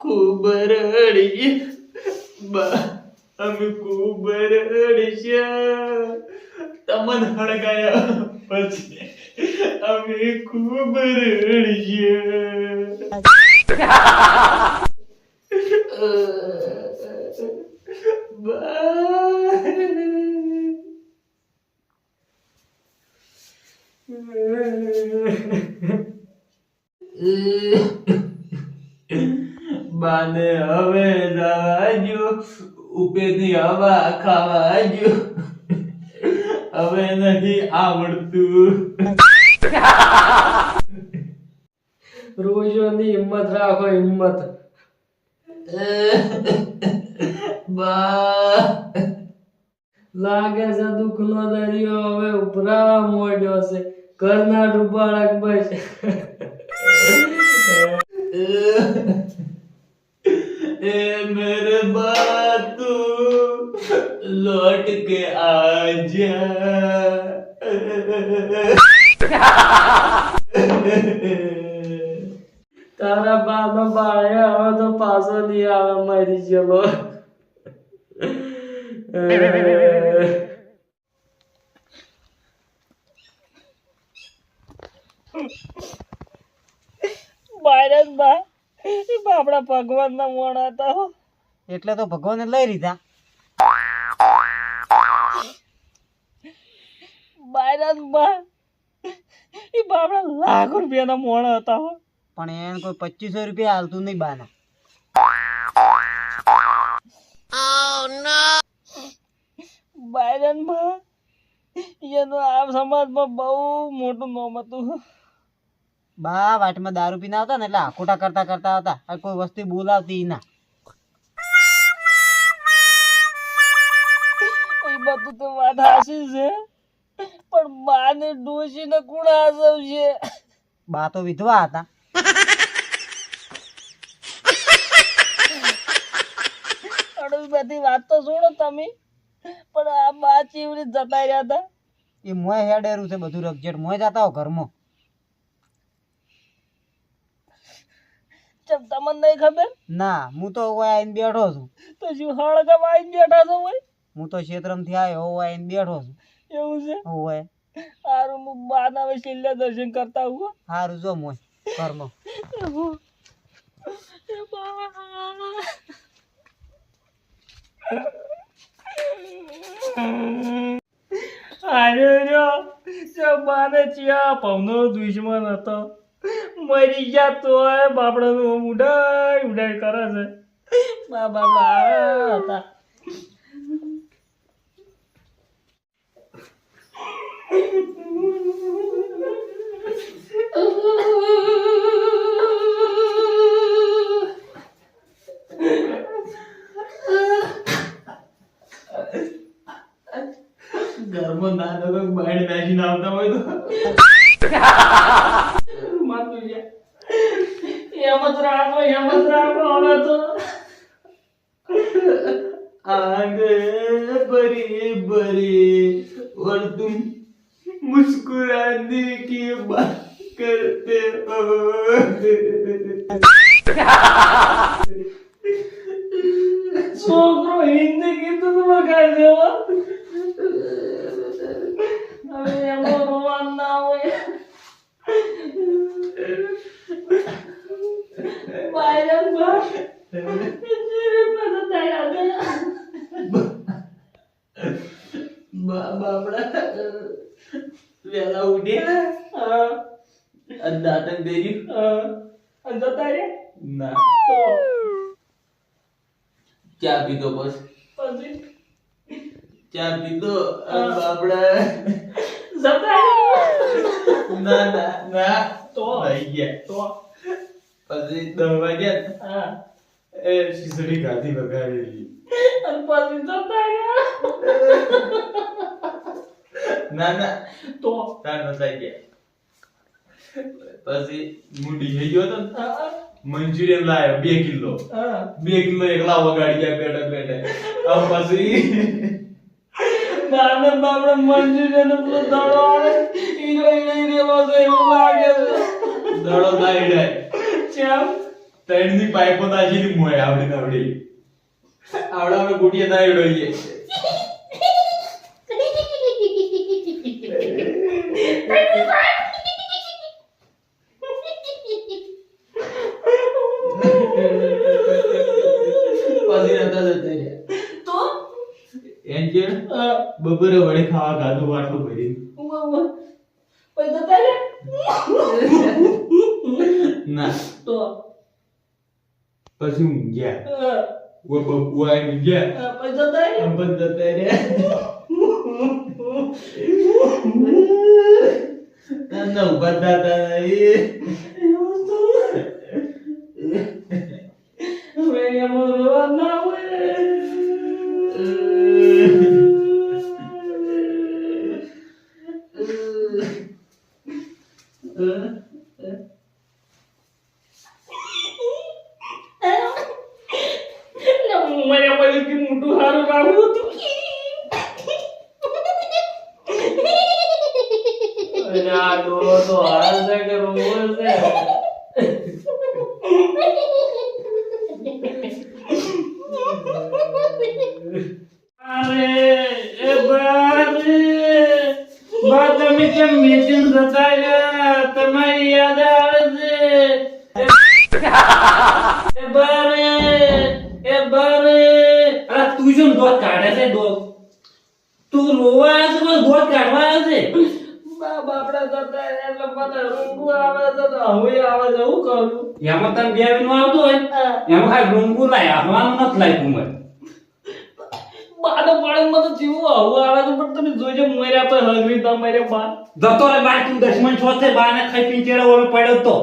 ખૂબ રડી બા અમે ખૂબ રડી તમન હળગાયા પછી. અમે ખૂબ રડી બાને હવે જવાજો ઉપેરની હવા ખાવાજો. હવે નથી આવડતું. રોજોની હિંમત રાખો હિંમત. લાગે છે દુઃખનો દરિયો હવે ઉભરાવા મોડ્યો છે. ઘરના ડૂબાળક બસ. मेरे बातू लौट के आजा તારા બાનો બાળે હવે તો પાછો નહીં આવે મરી ગયેલો બાયરસ બા એ બાપડા ભગવાન ના મોણ હતા હો એટલે તો ભગવાને લઈ લીધા. બાયરસ બા એ બાપડા લાખ રૂપિયાના હતા હો. પણ એને કોઈ પચીસો રૂપિયા હાલતું નહીં બાના. બાયરન બા એનું આ સમાજમાં બહુ મોટું નોમ હતું બા વાટમાં દારૂ પીને આવતા ને એટલે આખોટા કરતા કરતા હતા કોઈ વસ્તુ બોલાવતી ના. બધું તો વાત હાસી છે. પણ બાને ડોશીને કોણ હાસવશે? બા તો વિધવા હતા. બધી વાત તો છોડો તમે. પણ આ બા ચીવડી જતા રહ્યા હતા? એ મોય હેડેરું છે બધું રગજેટ. મોય જતા હો ઘરમાં. તમને નહીં ખબર? ના હું તો આવીને બેઠો છું. તો શું હળગમ આવીને બેઠા છો ભાઈ હું તો ક્ષેત્રમથી આવ્યો ઓય એને બેઠો છું. એવું છે? ઓય સારું હું બાના હવે છેલ્લે દર્શન કરતા હું. સારું જો મોય ઘરમાં અરે જો બાને ચિયા પવનો દુશ્મન હતો. મરી ગયા તોય બાપડાનું ઉડાઈ ઉડાઈ કરે છે. બા બાપડા હતા. Ha ha ha! ચા પીધો બસ? પછી ચા પીધો રે ના ના ના. તો. આવી ગયા. તો. પછી દસ વાગ્યા ને, હા. એ ખીચડી ખાધી વગાડેલી. અને પછી જતા ના ના. તો. તાર ગયા. પછી મુંડી થઈ ગયો તો? મંચુરિયન લાવ્યો બે કિલો. બે કિલો એકલા વગાડી ગયા પેટે પેટે હવે પછી નાના બાપડે મંચુરિયન પેલો દડો આવે. હીરો ઈને રેલો છે એવું લાગે છે. દડો ના ઈડાય ચમ? ત્રણની પાઇપો ની મોય આવડી ને આવડી આવડા અમે ગુટિયા ના ઈડોઈએ બપોરે વડે ખાવા ખાધું વાટલું ભરી. પછી જતા રે ના. તો. પછી ઊંઘ્યા ઓ વો બપુ આવીને ઊંઘ્યા પછી જતા રે પણ જતા ના ઊભા થતા નહીં પછી કે મોટું સારું રાખવું હતું અને આ ડોલો તો હાલ છે કે રોવો છે અરે એ બારે બા તમે કેમ meeting જતા રહ્યા? તમારી યાદ આવે છે એ બારે એ બારે અરે તું શું દોત કાઢે છે દોત તું રોવા આવ્યો છે બસ દોત કાઢવા આવ્યો છે. બા બાપડા જતા એટલે મને રૂંગું આવે છે તો હવે આવે છે હું કરું એમાં તને બે વીનું આવતું હોય. એમાં ખાલી ડુંગું લાય હવાનું નથી લાયતું મને. બાનો પાણી મને જીવું આવું આવે છે પણ તમે જોજો મર્યા તો હગરી તમારે બા. જતો રે બાર તું દશમન છો છે બાને ખાઈ પીંચેડો ઓલો પડ્યો તો.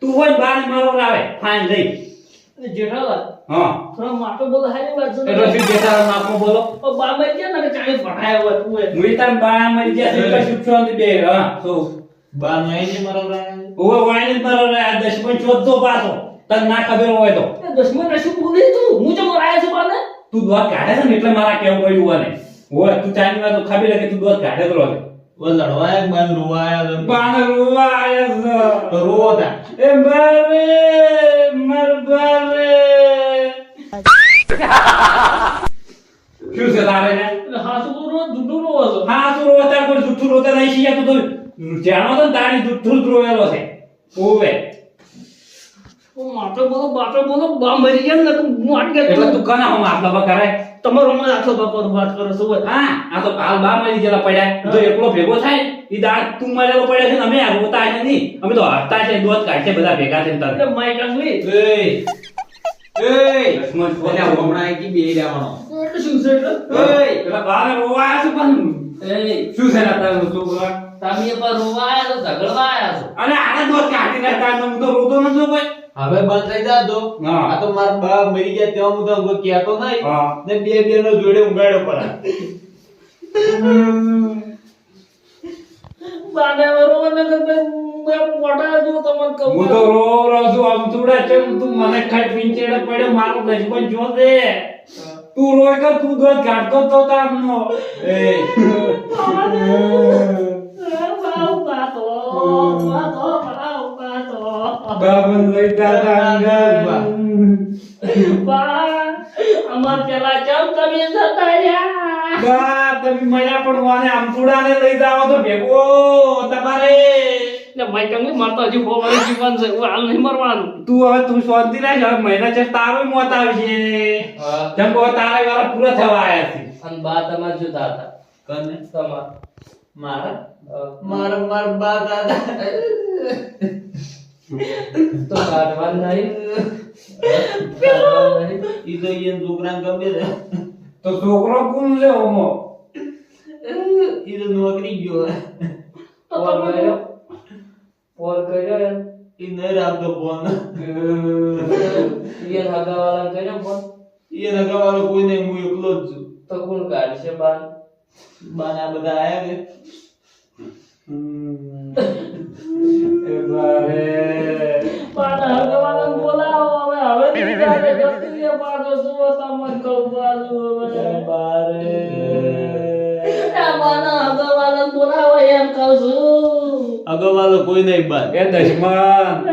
તું હોય બાને મારો આવે ફાઈન લઈ. જેઠાલાલ હા. થોડા માટો બોલો વાત છે એટલે શું બોલો. ઓ બા મરી ગયા ને કે ચાલી હોય તું એ. મુઈ તાર બા મરી ગયા છે કશું છો બે હા. તો બા નહીં છે? મારા પ્રાણ ઓવે વાઈને મારો દશમન છો પાછો. તને ના ખબર હોય તો. દશમન શું બોલી તું? હું મરાય છે બાને? તું દોત કાઢે છે ને એટલે મારા કેવું પડ્યું હોય ને. હોય તું ચાલી વાત તો ખબર છે કે તું દોત કાઢે તો રહે ઓ લડવાયા બાન રોવાયા. બાને રોવા આયા તો રોવો તા. છે એ બારે મર બારે શું છે તારે છો છે આટલા તમારો મને બાપા વાત કરો છો હા આ તો હાલ બા મરી પડ્યા જો એકલો ભેગો થાય ઈ દાળ તું મરેલો પડ્યા છે અમે રોતા છે નહીં અમે તો હસતા છે દોત કાઢશે બધા ભેગા થઈને તારે માઈક આંગલી એ દસમન છો હમણાં કી બેહી રહેવાનો એટલે શું છે એટલે? ઓય પેલા બાને રોવા છે પણ એ શું છે ને તારું છોકરા તમે પર રોવા આયા છો છો? અને આને દોત કાઢી નાખતા હું તો રોતો નતો કોઈ. હવે બંધ થઈ જાતો હા. આ તો મારા બા મરી ગયા ત્યાં હું તો કહેતો નહીં. હા. ને બે બે નો જોડે ઉગાડ્યો પરા બાને રોવા ને તો મેં તમને કહું હું છું, આમ તુડા બાબન લઈ તમે મજા પણ વાને આમ તુડાને લઈ જાવ તો ભેગો. તમારે. એટલે માઈ કંગલી મારતો હજી હોવાનું જીવન છે હું હાલ નહીં મરવાનું. તું હવે તું શાંતિ રાખ હવે મહિના છે તારો મોત આવશે. જેમ કહો તારા વાળા પૂરા થવા આયા છે. અને બા તમાર જુદા હતા. કને? તમાર. મારા? માર માર બા દાદા. તો કાઢવા નહીં. ઈ તો ઈ છોકરા ગમે છે. તો છોકરો કોણ લે ઓમો? ઈ તો નોકરી ગયો. તો તમે પોર કર્યો એમ ઈ નહીં રાખતો ફોન ઈયન હગાવાળા કર્યો ફોન ઈ નગાવાળો કોઈ નહીં હું એકલો જ છું. તો કોણ કાઢશે બાર? બાના બધા આયા કે એ બારે. બાના હગાવાળાને બોલાવો હવે હવે કાઢે જલ્દી લે પાછો સુવો તમને કહું બાજુ હવે બારે. એ છું. અગવાલો કોઈ નહીં બાદ. એ દશમન.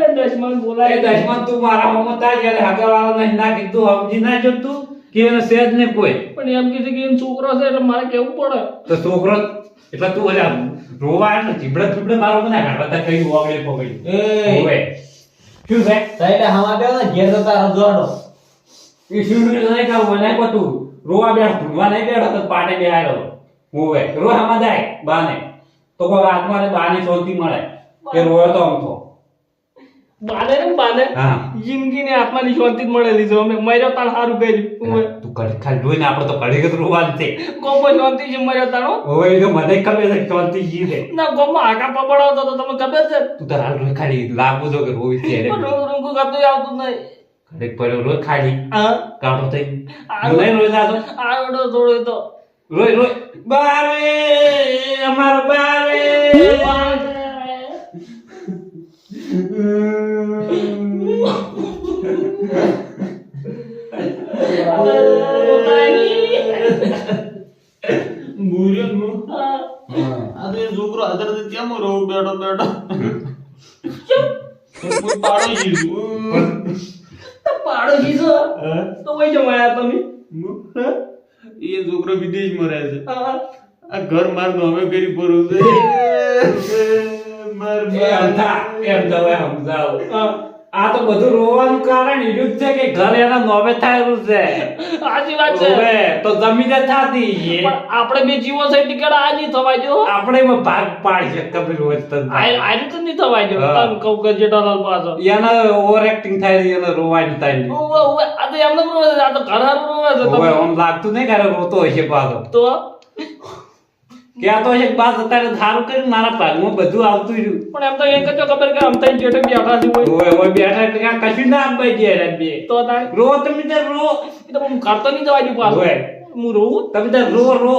એ દશમન એ બોલાય દશમન તું મારા મોમાં તા જ્યારે અગવાલો નહીં ના કીધું સમજી ના જો તું કે એને સેજ ને કોઈ. પણ એમ કીધું કે એનો છોકરો છે એટલે મારે કેવું પડે? તો છોકરો એટલે તું બધા રોવા એટલે ચીબડે ચીબડે મારો મને હાડવા તા કઈ ઓગળે પગળી એ. ઓવે શું છે? સાઈડે હવા બે ને ઘેર જતા રજવાડો એ શું નહીં કાવ મને કો તું રોવા બેઠ ભૂલવા નહીં બેઠો તો પાટે બે આવ્યો ઓવે રો માં જાય બાને. તો કોઈ આત્માને બાની શાંતિ મળે. કે રોયો તો આમ તો બાને ને બાને જિંદગી ને આત્માની શાંતિ મળેલી છે. અમે મર્યો તાણ સારું કર્યું. તું ઘડી ખાલી જોઈને આપણે તો કડી રોવાનું છે. કોમો શાંતિ છે મર્યો તાણો. હવે તો મને ખબર છે શાંતિ જી છે. ના કોમો આકા પપડાવતો તો તમને ખબર છે? તું તાર હાલ રોઈ ખાલી લાગુ જો કે રોઈ છે. રૂંગું કરતું આવતું નહીં. કડક પડ્યો રોય ખાલી. કાઢો થઈ. નહીં રોય જાતો આવડો થોડો તો. રોય રોય. બારે અમારો બારે. છે કેમ રહું બેઠો બેઠો? કોઈ પાડો જીવું પાડોશી છો તો વઈ જમાયા તમે. એ છોકરો વિદેશમાં રહે છે. આ ઘર માર હવે કરી પડું છે. માર એમ તો હવે સમજાવો. આ તો બધું રોવાનું કારણ ઈ છે કે ઘર એના નોમે થયેલું છે. સાચી વાત છે. હવે તો જમીને થાતી પણ આપણે બે જીવો છે ટિકટ આ નહીં થવાય જો. આપણે એમાં ભાગ પાડી છે કબીર રોજ તો આ રીતે નહીં થવાય જો. તને કહું કે જેઠાલાલ પાછો. એના ઓવર એક્ટિંગ થાય છે, એને રોવાની થાય. ઓવે, ઓવે, આ તો એમને રોવે આ તો ઘર હારું રોવે છે. તમે આમ લાગતું નહીં કે રોતો હશે પાછો. તો? કે આ તો એક બાદ અત્યારે ધારું કરી મારા ભાગમાં બધું આવતું રહ્યું. પણ એમ તો એક જ ખબર કે અમતા જેઠે બેઠા છે હોય. ઓય ઓય બેઠા કાંઈ કશું ના આપવાય છે હેરાન બે. તો તારે? રો તમે તાર રો. એ તો હું કરતો નહીં જવા છું પાછો. ઓવે. હું રો તમે તાર રો રો.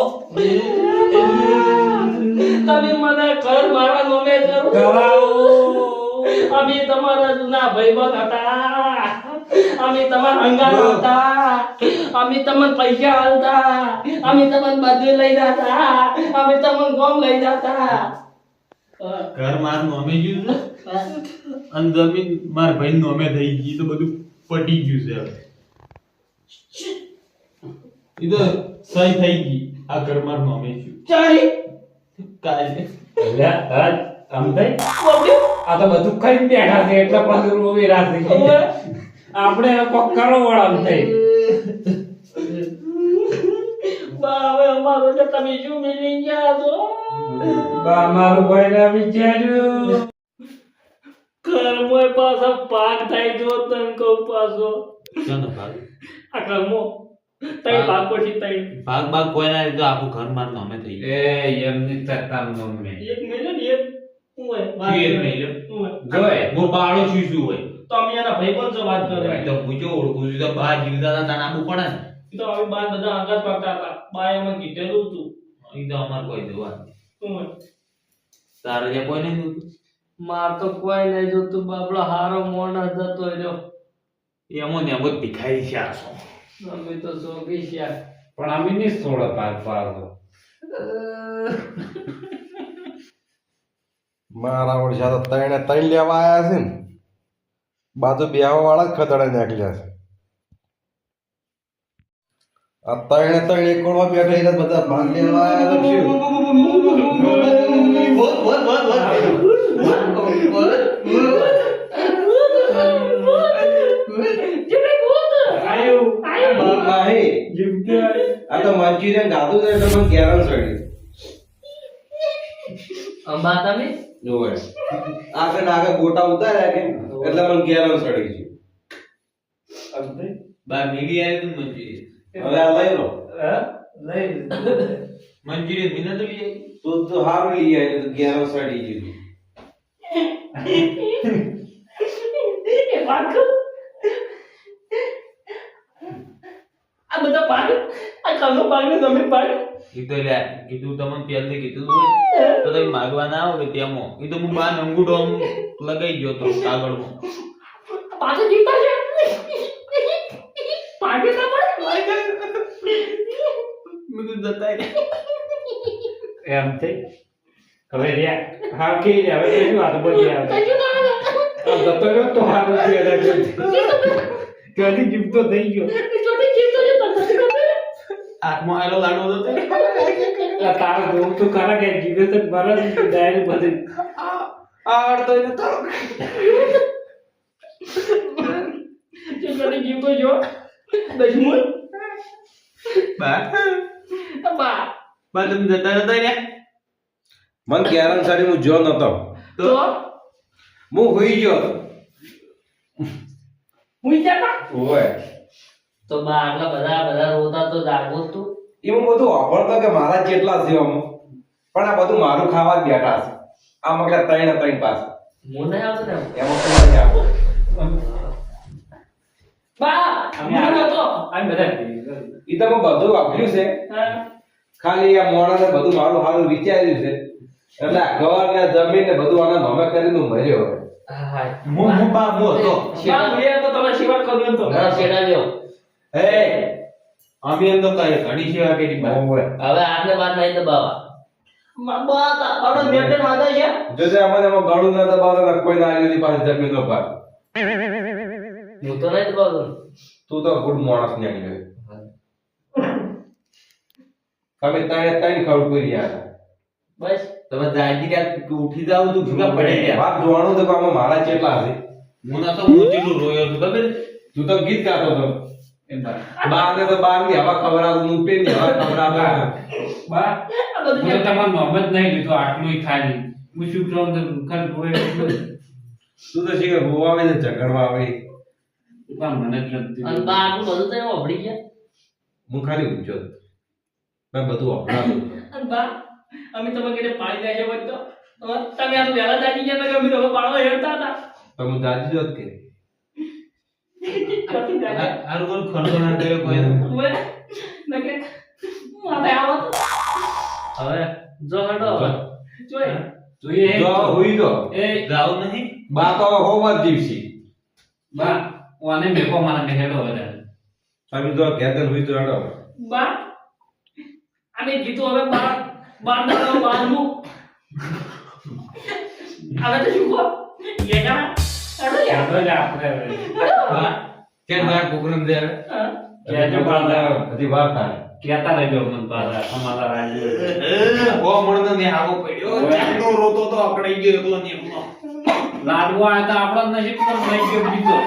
તમે મને કર મારા નોમે કરો કરાવો અમે તમારા જૂના ભાઈબંધ હતા. અમે તમાર હંગાર હતા અમે તમને પૈસા હાલતા અમે તમને બધું લઈ જતા. અમે તમને ગોમ લઈ જતા. ઘર માર નોમે ગયું છે અને જમીન માર ભાઈ નોમે થઈ ગઈ તો બધું પટી ગયું છે હવે. એ તો સહી થઈ ગઈ. આ ઘર માર નોમે ગયું. ચારી કાલે. આમ થઈ આ તો બધું ખાઈ બેઠા છે એટલે પણ રોવી રાખી. આપણે કોક કરો વળામ થઈ. બા હવે અમારો તો તમે શું મિલી ગયા છો? બા મારું ભાઈ ના વિચાર્યું. કર્મો પાછા પાક થાય જો તને કહું પાછો. ચાલો ભાગ? આ કર્મો. તઈ ભાગ. પછી તઈ. ભાગ ભાગ કોઈ ના તો આખું ઘર માર અમે થઈ ગયું. એ એમની તત્તામ નો મે એક મિનિટ એક શું એક મિનિટ? હું હોય. જોય. હું બાળો છું શું હોય? તો અમે એના ભાઈબંધ જો વાત કરે તો પૂછો ઓળખું છું તો બા જીવતા હતા તાના આપવું પડે ને? તો અમે બાર બધા આગળ પડતા હતા. બા અમે કીધેલું હતું. એ તો અમાર કોઈ જોવા તારે જે કોઈ નહીં જોતું? માર તો કોઈ નહીં જોતું બાપડો હારો મોણ જતો રહ્યો. એમો ને એમ જ ભીખાઈ છે આ સો અમે તો શોખી છે પણ અમે નહીં છોડો પાક પાડો મારા ઓળશા તો ત્રણે ત્રણ લેવા આવ્યા છે ને બાજુ બેહવા વાળા જ ખતડે નાખ્યા છે. આ ત્રણે ત્રણ એકડમાં બેઠા એટલે બધા ભાગ લેવા આયા. છે આ તો મંચુરિયન છે એટલે મને ગેરન ચડ્યું અંબા તમે? જોવે આગળ આગળ ગોટા ઉતાર્યા કે? એટલે મને સડી છે ગયું બા મેગી આવી તું મંચુરિયન હવે આ લઈ લો. મંચુરિયન મીના તો લઈ આવી? તો તો સારું લઈ આવી તો ગેરન ચડી ગયું. આ બધા પાડ? આ કાનો પાડ ને તમે પાડ? કીધું લે કીધું તમને પેલે કીધું હોય. તો તમે માગવા ના આવે તેમો એ તો હું બાર અંગૂઠો આમ લગાઈ ગયો તો કાગળમાં. પાછો જીવતા છે? પાકે તો પડે? મેં કીધું જતા એમ થઈ હવે રહ્યા. હા કે હવે કઈ વાત બોલી આવે. આ જતો રહ્યો તો હારું છે એને ત્યાંથી જીવતો થઈ ગયો. તો નથી. હાથમાં આવેલો લાડવો હતો તે. તારો જોવું તો ખરા કે જીવે તો મારા ડાયરી બધી આ અડતો એને તારો. જે કરે જીવ તો જો. દશમુલ. બા બા. બા તમે જતા જતા ને મન ક્યારણ સાડી હું જો નતો તો હું હુઈ ગયો હું જતા. ઓય તો બા આટલા બધા બધા રોતા તો જાગો તું. એમાં બધું વાપરતો કે મારા જેટલા છે આમ પણ આ બધું મારું ખાવા જ બેઠા છે. આ મગલા ત્રણ ત્રણ પાસે હું આવતો ને. એમાં? કોઈ આપો બા અમે હું આ- બધા એ તો બધું વાપર્યું છે. ખાલી આ મોણાને બધું મારું સારું વિચાર્યું છે. એટલે આ ઘર ને જમીન ને બધું આના નામે હું મર્યો હું હું બા હું હતો. બા, તો તમે સેવા કર્યું તો. ઘણા છેડા લ્યો. એ અમે એમ તો કઈ ઘણી સેવા કરી બા. હવે આટલે બાદ નહીં દબાવા છે. જોજે ગળું ન દબાવતા કોઈ ના આવી પાસે જમીન નો ભાગ હું તો નહીં દબાવતો તું તો ગુડ માણસ ને આવી તમે ત્રણે ત્રણ ખબર કરી યાર બસ. તમે જાગી રહ્યા ઉઠી જાવ તો ભૂકા પડી ગયા. વાત જોવાનું તો આમાં મારા ચેટલા છે હું ના તો હું જેટલું રોયો છું ખબર તું તો ગીત ગાતો હતો એમ બા તો બારની હવા ખબર આવતું હું પેનની હવા ખબર આવતા બા તમારું નામ નહીં લીધું આટલું ખાલી હું શું કહું તો ખાલી જોડે એટલું તું તો શીખર હોવા આવે છે ઝઘડવા આવે. પણ મને જ નથી અને બા આટલું બધું તો એમાં ગયા? હું ખાલી ઊંચો મેં બધું અપનાતું અને બા, અમે તમે ઘરે પાણી જાય છે બધું તમે આ તો વહેલા જાગી ગયા અમે તો હવે પાડવા હેડતા હતા. જોત કે. ક્યાંથી જાગ્યા? હારું કોણ ખર્ચો ના કર્યો કોઈ ઉભે. નકે, માથે આવો હવે જો હટો જોઈ. જોઈએ. જો હુઈ ગયો. એ જાવ નહીં? બા તો હવે હોવા બા ઓને મેકો મારા બેહેડો વધારે તમે જો ઘેર હુઈ તો હેડો બા, અમે કીધું હવે બાર બાર ના બારનું હવે તો શું કહો? એ જા. અરે યાર આગળ જ આપણે હવે. કેમ મારા પ્રોગ્રામ દે કેજો પાડા બધી વાર થાય. કેતા રહેજો મન પાડા અમારા રાજ્ય. ઓ મળતો ને આવો પડ્યો. ચાંદો રોતો તો અકડાઈ ગયો તો ને એકલો. આ તો આપણો નસીબ પર થઈ ગયો બીજો.